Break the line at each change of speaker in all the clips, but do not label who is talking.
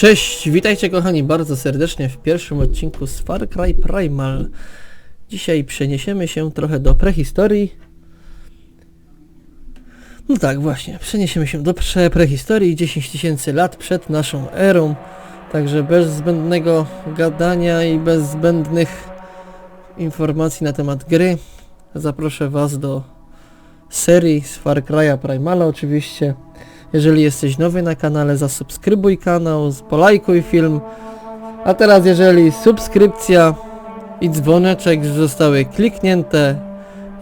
Cześć, witajcie kochani bardzo serdecznie w pierwszym odcinku z Far Cry Primal. Dzisiaj przeniesiemy się trochę do prehistorii. No tak, właśnie, przeniesiemy się do prze prehistorii 10 tysięcy lat przed naszą erą. Także bez zbędnego gadania i bez zbędnych informacji na temat gry zaproszę Was do serii z Far Cry'a Primala oczywiście. Jeżeli jesteś nowy na kanale, zasubskrybuj kanał, polajkuj film. A teraz jeżeli subskrypcja i dzwoneczek zostały kliknięte,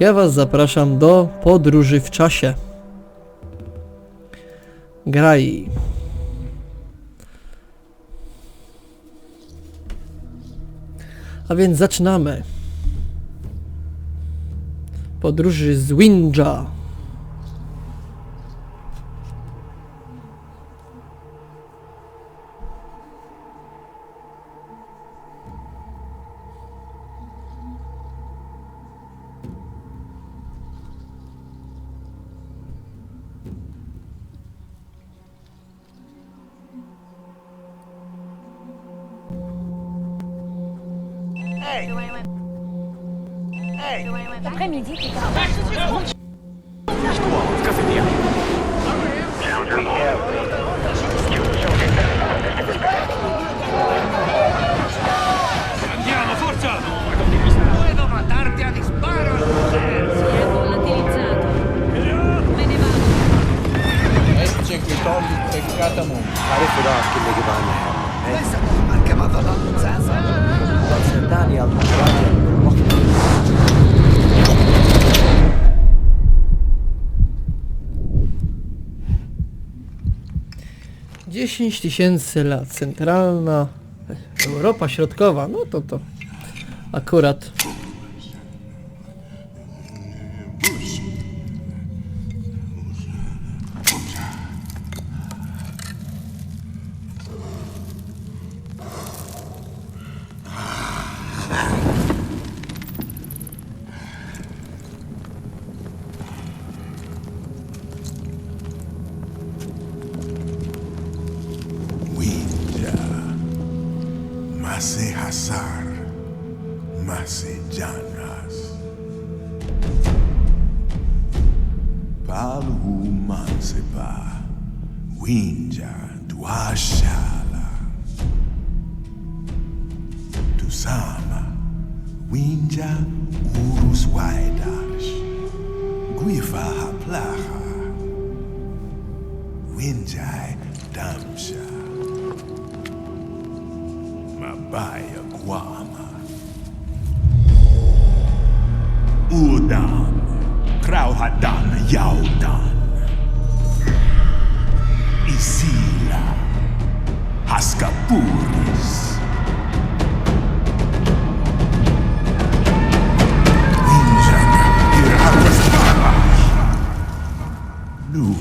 ja Was zapraszam do podróży w czasie. Graj. A więc zaczynamy. Podróży z Winja. 10 tysięcy lat. Centralna Europa Środkowa. No to to akurat.
kuinja twashala tusama winja uruswaidash gwifa haplaha winjai damsha. Mabaya kwama udam krauhadan yaudan Sisila Haskapuris Injan Hirapastava Nu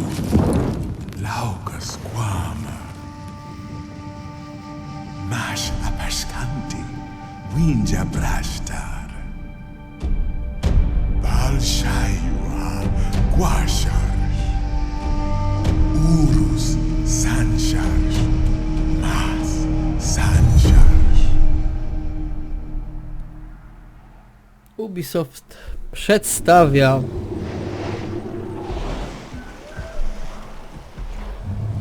Laucas quam Mas apascanti Winja brastar. Balshaiua Guashar Ur
Ubisoft przedstawia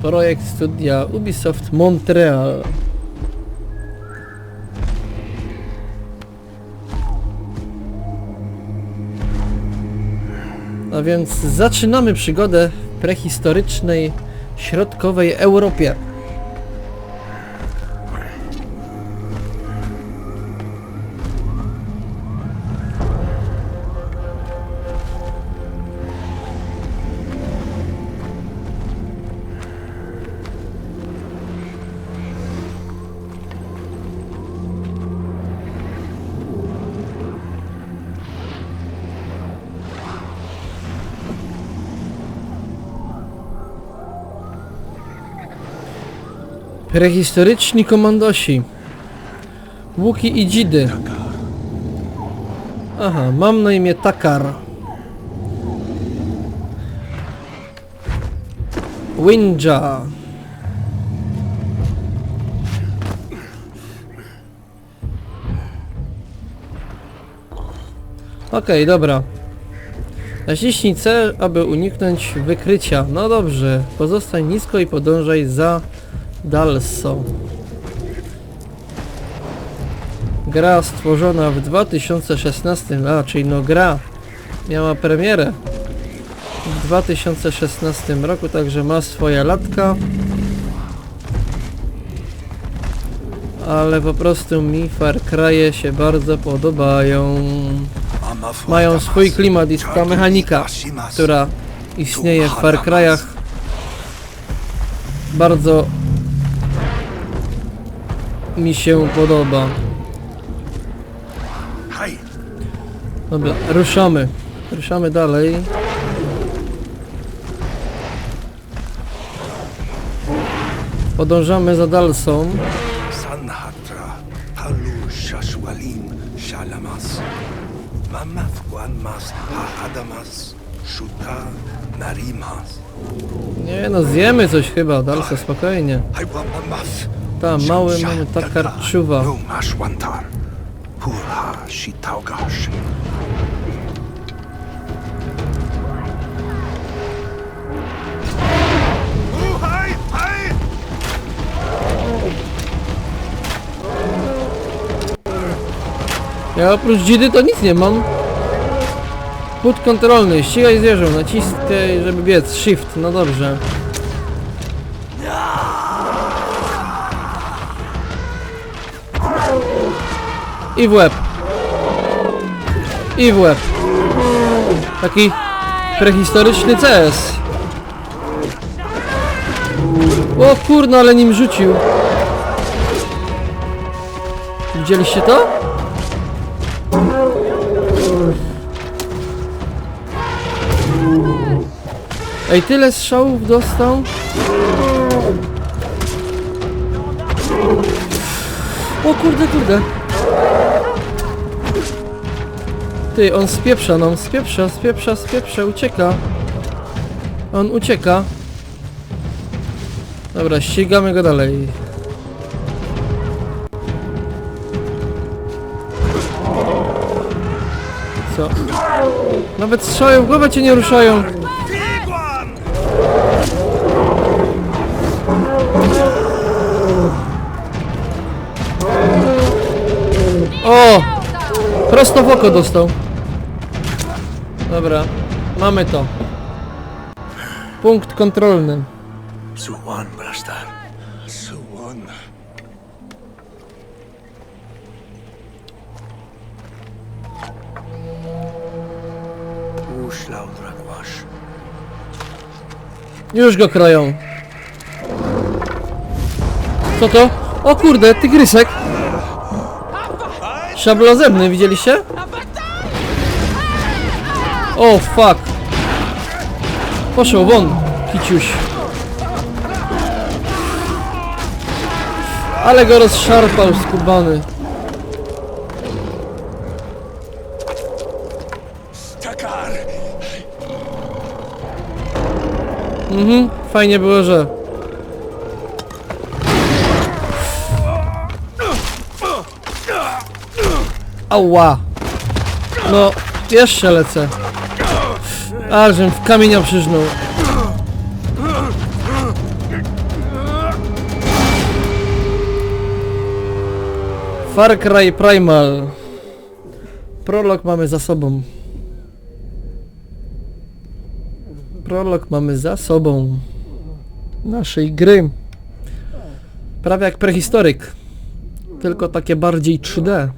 projekt studia Ubisoft Montreal. A więc zaczynamy przygodę w prehistorycznej, środkowej Europie. Prehistoryczni komandosi. Łuki i dzidy. Aha, mam na imię Takar. Winja. Okej, okay, dobra. Naciśnij C, aby uniknąć wykrycia. No dobrze, pozostań nisko i podążaj za Dalso. Gra stworzona w 2016, a czyli no gra miała premierę w 2016 roku, także ma swoja latka. Ale po prostu mi Far Cry'e się bardzo podobają. Mają swój klimat i ta mechanika, która istnieje w Far Cry'ach bardzo mi się podoba. Dobra, ruszamy. Ruszamy dalej. Podążamy za Dalsą.
Sanhatra, Halu Shashwalim, Shalamas, Hahadamas, Shuta, Narimas,
Nie no, zjemy coś chyba, Dalsa, spokojnie. Tam, mały mamy
Purha Shitaugash,
Ja oprócz dzidy to nic nie mam. Put kontrolny, ścigaj zwierzę, naciskaj, żeby biec, shift, no dobrze. I w łeb. I w łeb. Taki prehistoryczny CS. O kurno, ale nim rzucił. Widzieliście to? Ej, tyle strzałów dostał? O kurde, kurde. Ty, on spieprza, no, spieprza, spieprza, spieprza, ucieka. On ucieka. Dobra, ścigamy go dalej. Co? Nawet strzały w głowę cię nie ruszają. O! Prosto w oko dostał. Dobra, mamy to. Punkt kontrolny.
Suwan Brastar, Suwan. Ushlaudragwash.
Już go kroją. Co to? O kurde, tygrysek. Szablozemny, widzieliście? O fuck. Poszło won, kiciuś. Ale go rozszarpał skubany.
Takar!
Mhm, fajnie było, że... Ała! No, jeszcze lecę. Żem w kamienia przyżnął. Far Cry Primal. Prolog mamy za sobą. Prolog mamy za sobą naszej gry. Prawie jak prehistoryk. Tylko takie bardziej 3D.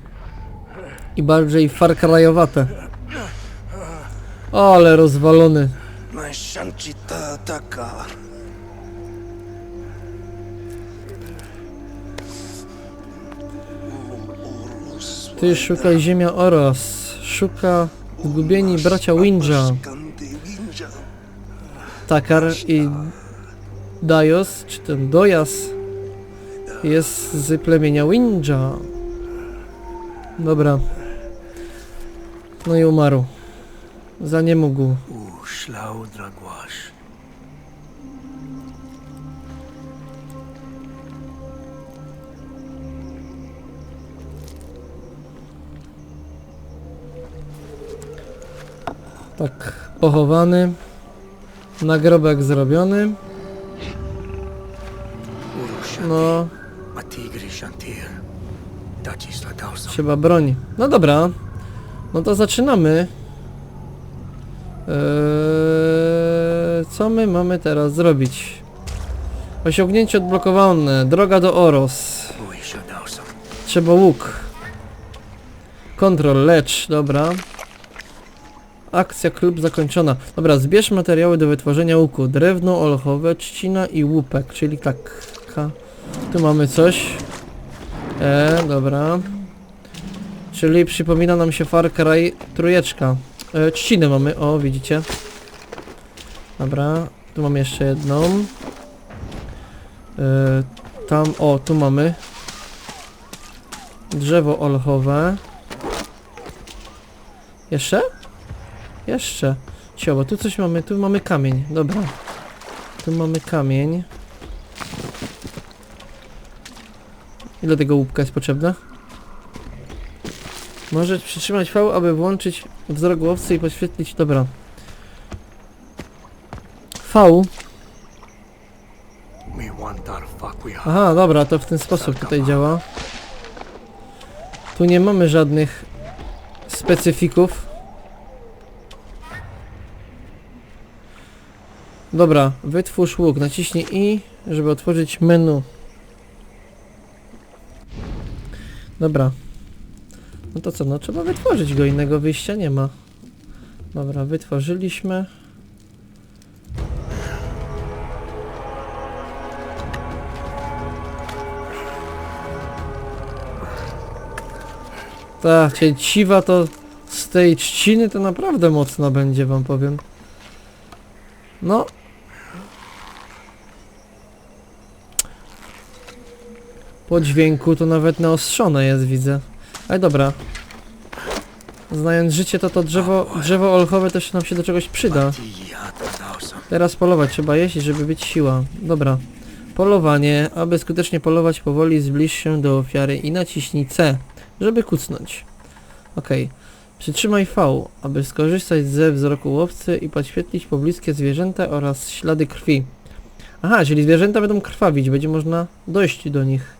I bardziej Far Cry'owate. Ale rozwalony. Ty szukaj ziemia Oros. Szuka zgubieni bracia Winja. Takar i Dajos, czy ten Dojas jest z plemienia Winja. Dobra. No i umarł. Za nie mógł.
Ushlaudragwash.
Tak, pochowany. Nagrobek zrobiony. No, trzeba broni. No dobra. No to zaczynamy. Eee, co my mamy teraz zrobić? Osiągnięcie odblokowane. Droga do Oros. Trzeba łuk. Kontrol, lecz, dobra. Akcja klub zakończona. Dobra, zbierz materiały do wytworzenia łuku. Drewno, olchowe, trzcina i łupek, czyli tak. Tu mamy coś. E, dobra. Czyli przypomina nam się Far Cry trójeczka. E, trzcinę mamy, o widzicie. Dobra, tu mamy jeszcze jedną. E, tam, o, tu mamy Drzewo olchowe. Jeszcze? Jeszcze. Cio, bo tu coś mamy, tu mamy kamień, dobra. Tu mamy kamień. Ile tego łupka jest potrzebne? Możesz przytrzymać V, aby włączyć wzrok łowcy i podświetlić, dobra. V. Aha, dobra, to w ten sposób tutaj działa. Tu nie mamy żadnych specyfików. Dobra, wytwórz łuk, naciśnij I, żeby otworzyć menu. Dobra. No to co, no trzeba wytworzyć go, innego wyjścia nie ma. Dobra, wytworzyliśmy. Ta cięciwa to z tej trzciny to naprawdę mocno będzie wam powiem. No. Po dźwięku to nawet naostrzone jest widzę. Ale dobra. Znając życie to to drzewo, drzewo olchowe też nam się do czegoś przyda. Teraz polować trzeba jeść, żeby być siła. Dobra. Polowanie. Aby skutecznie polować powoli zbliż się do ofiary i naciśnij C, żeby kucnąć. Ok. Przytrzymaj V, aby skorzystać ze wzroku łowcy i podświetlić pobliskie zwierzęta oraz ślady krwi. Aha, czyli zwierzęta będą krwawić, będzie można dojść do nich.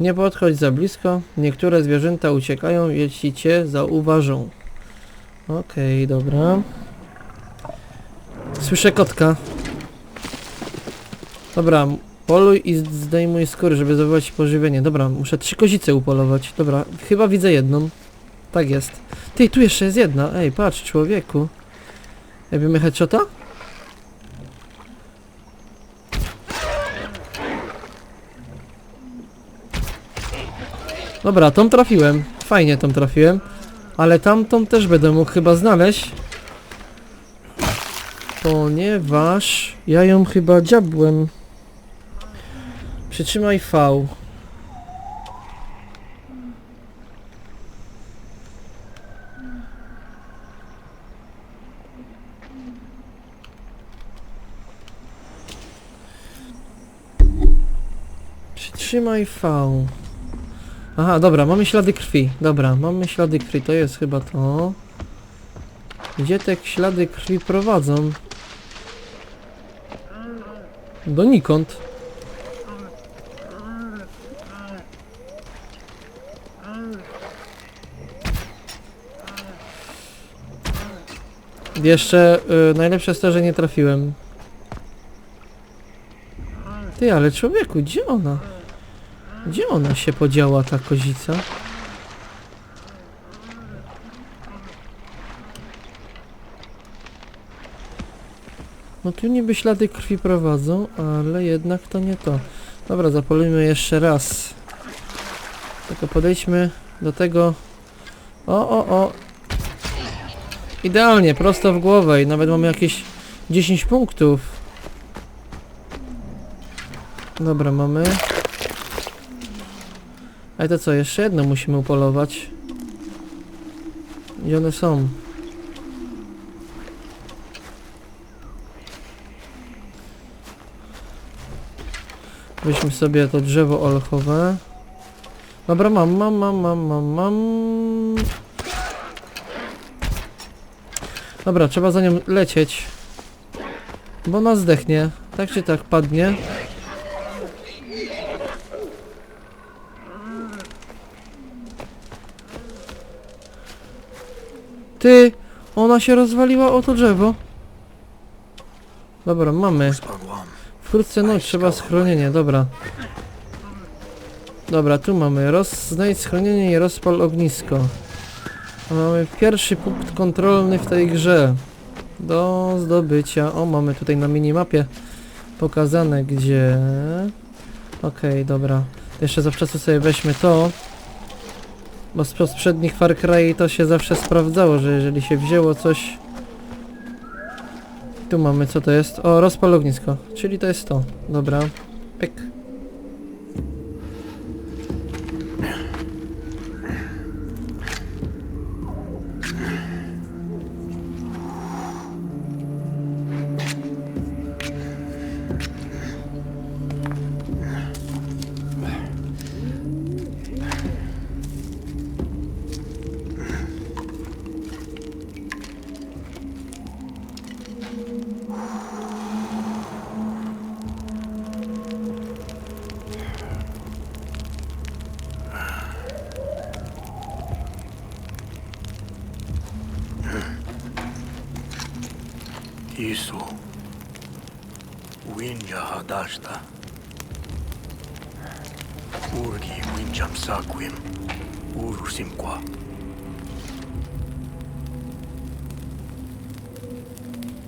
Nie podchodź za blisko, niektóre zwierzęta uciekają, jeśli cię zauważą. Okej, dobra. Słyszę kotka. Dobra, poluj i zdejmuj skóry, żeby zdobywać pożywienie. Dobra, muszę trzy kozice upolować. Dobra, chyba widzę jedną. Tak jest. Ty, tu jeszcze jest jedna. Ej, patrz, człowieku. Robimy headshota? Dobra, tą trafiłem. Fajnie tą trafiłem. Ale tamtą też będę mógł chyba znaleźć. Ponieważ ja ją chyba dziabłem. Przytrzymaj V. Przytrzymaj V. Aha, dobra, mamy ślady krwi. Dobra, mamy ślady krwi, to jest chyba to. Gdzie te ślady krwi prowadzą? Donikąd. Jeszcze y, najlepsze jest to, że nie trafiłem. Ty, ale człowieku, gdzie ona? Gdzie ona się podziała, ta kozica? No tu niby ślady krwi prowadzą, ale jednak to nie to. Dobra, zapolujmy jeszcze raz. Tylko podejdźmy do tego... O, o, o! Idealnie, prosto w głowę i nawet mamy jakieś 10 punktów. Dobra, mamy. Ale to co, jeszcze jedno musimy upolować. Gdzie one są? Weźmy sobie to drzewo olchowe. Dobra, mam, mam, mam, mam, mam, mam. Dobra, trzeba za nią lecieć. Bo ona zdechnie. Tak czy tak padnie. Ty! Ona się rozwaliła o to drzewo. Dobra, mamy. Wkrótce noc, trzeba schronienie, dobra. Dobra, tu mamy. Roz... Znajdź schronienie i rozpal ognisko. Mamy pierwszy punkt kontrolny w tej grze. Do zdobycia. O, mamy tutaj na minimapie pokazane gdzie... Okej, dobra. Jeszcze zawczasu sobie weźmy to. Bo z poprzednich Far Cry to się zawsze sprawdzało, że jeżeli się wzięło coś... Tu mamy, co to jest? O, rozpal ognisko. Czyli to jest to. Dobra. Pyk.
Winja hadashta. Urgi winjam sakuim. Urusimqua.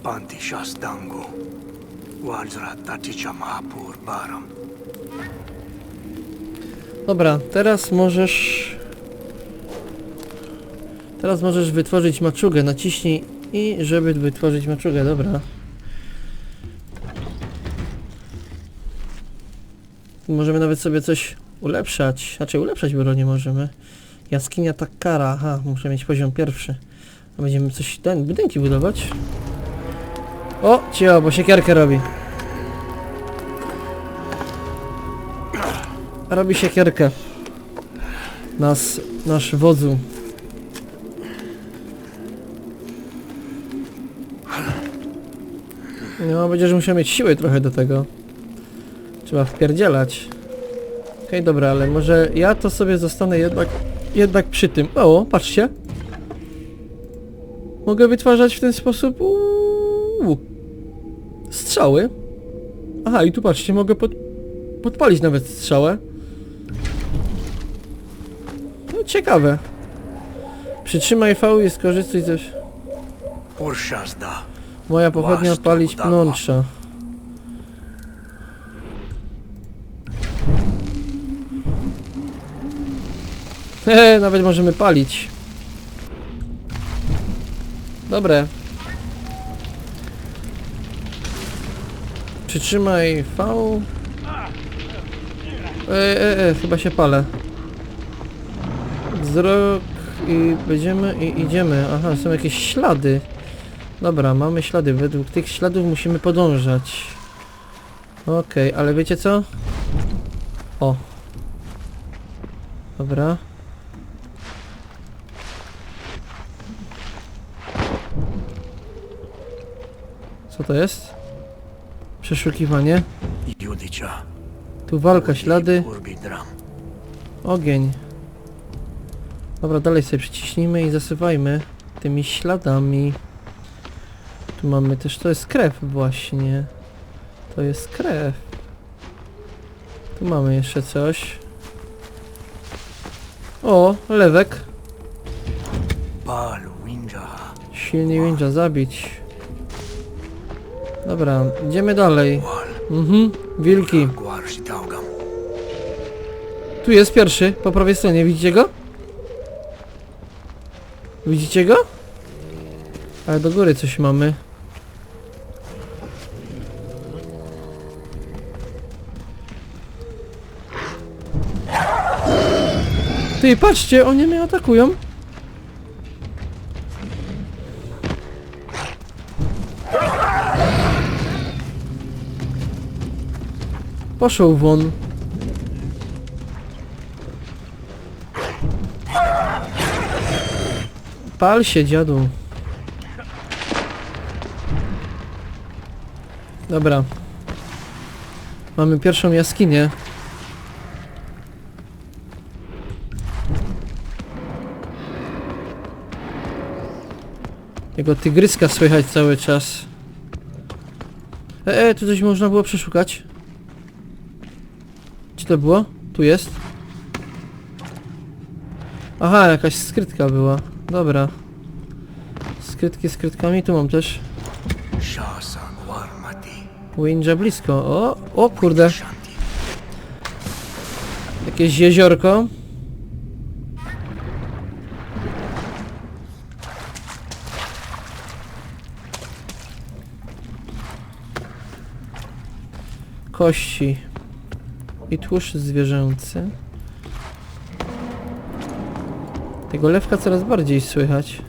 Panti shastangu. Wajra taticha mahapur baram.
Dobra, teraz możesz... Teraz możesz wytworzyć maczugę. Naciśnij i żeby wytworzyć maczugę, dobra. Możemy nawet sobie coś ulepszać. Znaczy ulepszać bronię możemy. Jaskinia Takara, aha, muszę mieć poziom pierwszy. A będziemy coś, ten, budynki budować. O, cio, bo siekierkę robi. Robi siekierkę. Nas, nasz wodzu. No, będziesz musiał mieć siły trochę do tego. Trzeba wpierdzielać. Okej, dobra, ale może ja to sobie zostanę jednak, jednak przy tym. O, patrzcie. Mogę wytwarzać w ten sposób uuu, strzały. Aha, i tu patrzcie, mogę pod, podpalić nawet strzałę. No, ciekawe. Przytrzymaj V i skorzystaj coś.
Urshazda.
Moja pochodnia palić pnącza. Eee, nawet możemy palić. Dobre. Przytrzymaj V. E, e, e, chyba się palę. Wzrok i będziemy i idziemy. Aha, są jakieś ślady. Dobra, mamy ślady. Według tych śladów musimy podążać. Okej, ale wiecie co? O. Dobra. Co to jest? Przeszukiwanie. Tu walka, ślady. Ogień. Dobra, dalej sobie przyciśnijmy i zasypajmy tymi śladami. Tu mamy też, to jest krew właśnie. To jest krew. Tu mamy jeszcze coś. O, lewek. Silnie winja zabić. Dobra, idziemy dalej. Mhm, wilki. Tu jest pierwszy, po prawej stronie, widzicie go? Widzicie go? Ale do góry coś mamy. Ty, patrzcie, oni mnie atakują. Poszł won. Pal się, dziadu. Dobra. Mamy pierwszą jaskinię. Jego tygryska słychać cały czas. E, e, tu coś można było przeszukać. To było? Tu jest. Aha, jakaś skrytka była. Dobra. Skrytki skrytkami, tu mam też. Winja blisko. O, o kurde. Jakieś jeziorko. Kości. I tłuszcz zwierzęcy. Tego lewka coraz bardziej słychać.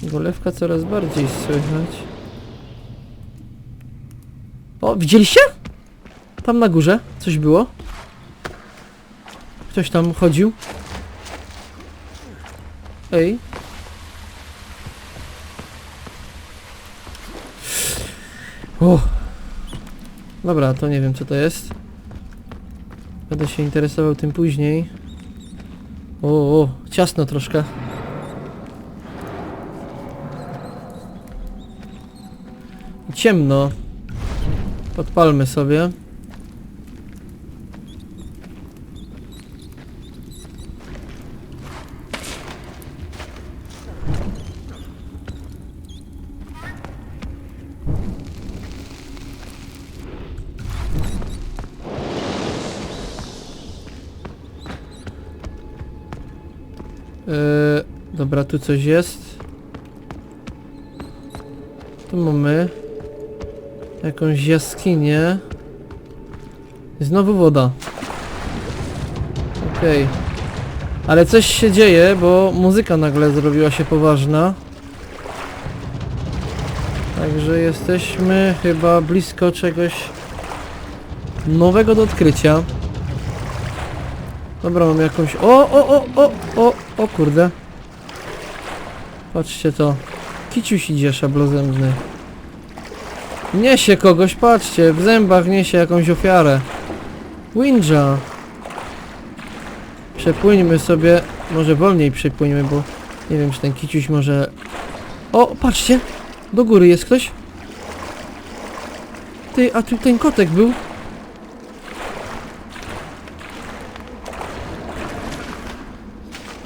Tego lewka coraz bardziej słychać. O, widzieliście? Tam na górze coś było. Ktoś tam chodził. Ej. O. Dobra, to nie wiem co to jest. Będę się interesował tym później. O, o ciasno troszkę. Ciemno. Podpalmy sobie. Dobra, tu coś jest. Tu mamy jakąś jaskinię. Znowu woda. Okej. Ale coś się dzieje, bo muzyka nagle zrobiła się poważna. Także jesteśmy chyba blisko czegoś nowego do odkrycia. Dobra, mam jakąś... O, o, o, o, o, o kurde. Patrzcie to. Kiciuś idzie szablozębny. Niesie kogoś, patrzcie, w zębach niesie jakąś ofiarę. Winja. Przepłyńmy sobie, może wolniej przepłyńmy, bo nie wiem, czy ten kiciuś może... O, patrzcie! Do góry jest ktoś. Ty, a tu ten kotek był.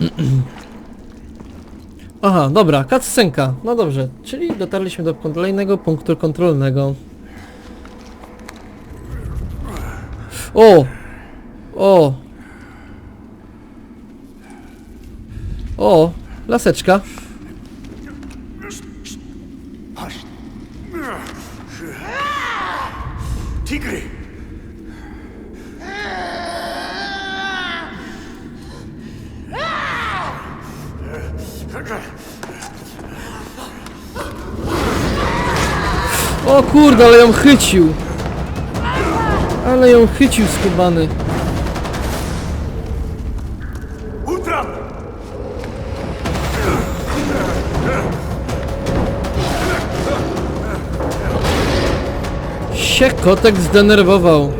Aha, dobra, cutscenka. No dobrze, czyli dotarliśmy do kolejnego punktu kontrolnego. O! O! O! Laseczka.
Tigry!
O kurde, ale ją chycił. Ale ją chycił skubany. Się kotek zdenerwował.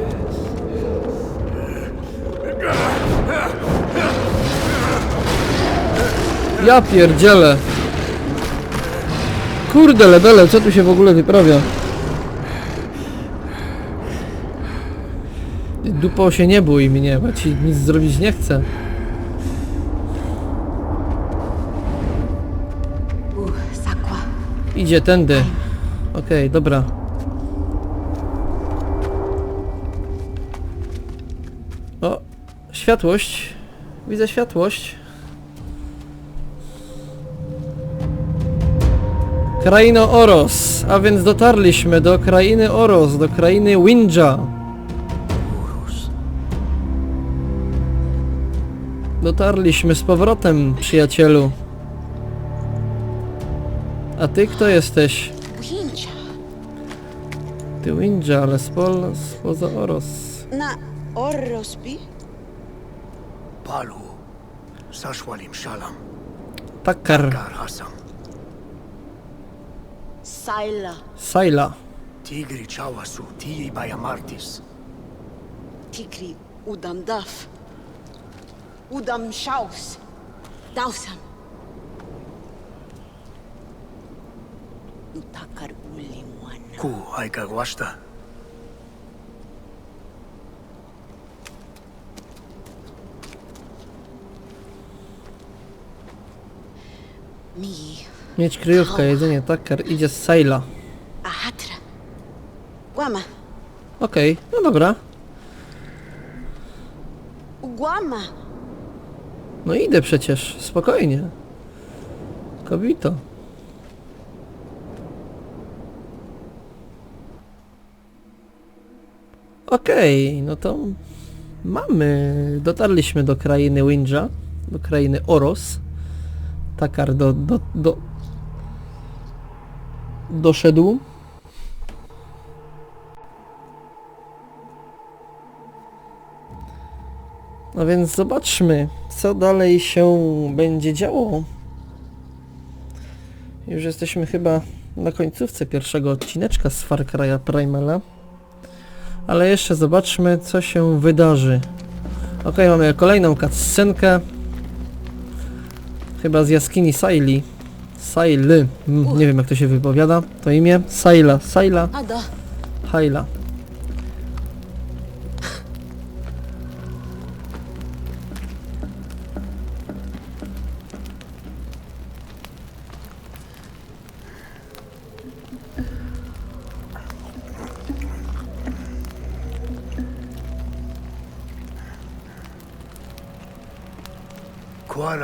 Ja pierdzielę. Kurde lebele, co tu się w ogóle wyprawia? Dupo się nie bój mnie, bo ci nic zrobić nie chcę. Idzie tędy. Okej, dobra. O, światłość. Widzę światłość. Kraino Oros, a więc dotarliśmy do krainy Oros, do krainy Winja. Dotarliśmy z powrotem, przyjacielu. A ty kto jesteś?
Ujęcia
Ty Winja, ale spol, spoza Oros.
na Orrospi?
Palu. Sashwalim Shalam.
Takar.
Kar Hasam.
Saila.
Saila.
Tigri chawasu tii bayamartis.
Tigri udam daf. Udam shaus. Dausam. Utakar uli mwana.
Ku aika gwasta.
Mi
Mieć kryjówka, jedzenie, takar, idzie z Saila.
ahatra. Guama.
Okej, no dobra.
Guama.
No idę przecież, spokojnie. Kobito. Okej, no to mamy. Dotarliśmy do krainy Windja, do krainy Oros. Takar do, do, do doszedł. No więc zobaczmy, co dalej się będzie działo. Już jesteśmy chyba na końcówce pierwszego odcineczka z Far Cry'a Primala. Ale jeszcze zobaczmy, co się wydarzy. Ok, mamy kolejną cutscenkę. Chyba z jaskini Saili. Saily. Mm, nie wiem jak to się wypowiada. To imię? Saila. Saila.
Ada.
Haila.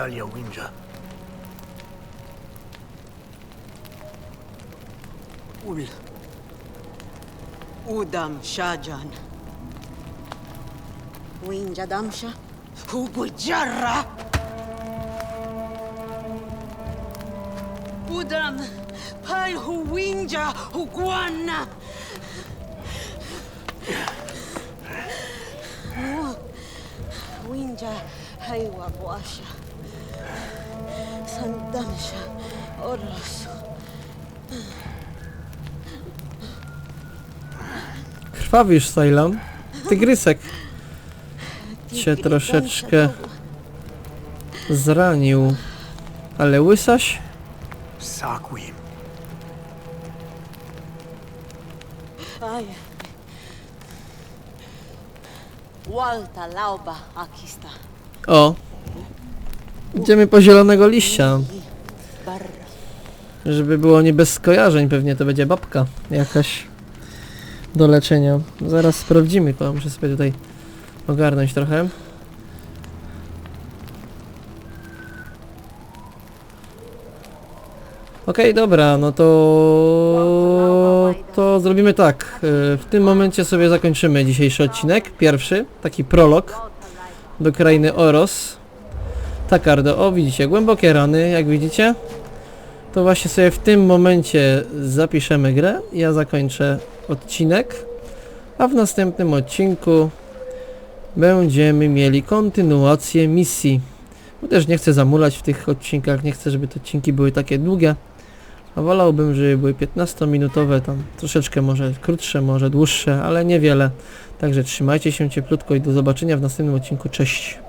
Kuala ya winja.
Ul. Udam shajan. Winja damsha. Hugujarra. Udam. Pal hu winja huguana. Winja haywa boasha. Sandamsha. Oros.
Krwawisz, Sailon. Tygrysek cię troszeczkę zranił. Ale łysaś?
Saquim.
Ay. Walta lauba akista.
O! Idziemy po zielonego liścia. Żeby było nie bez skojarzeń, pewnie to będzie babka jakaś do leczenia. Zaraz sprawdzimy to, muszę sobie tutaj ogarnąć trochę. Okej, dobra, no to... to zrobimy tak. y, W tym momencie sobie zakończymy dzisiejszy odcinek, pierwszy, taki prolog do krainy Oros. Takardo, o widzicie, głębokie rany, jak widzicie. To właśnie sobie w tym momencie zapiszemy grę. Ja zakończę odcinek. A w następnym odcinku będziemy mieli kontynuację misji. Bo też nie chcę zamulać w tych odcinkach, nie chcę, żeby te odcinki były takie długie. A wolałbym, żeby były 15-minutowe, tam troszeczkę może krótsze, może dłuższe, ale niewiele. Także trzymajcie się cieplutko i do zobaczenia w następnym odcinku. Cześć!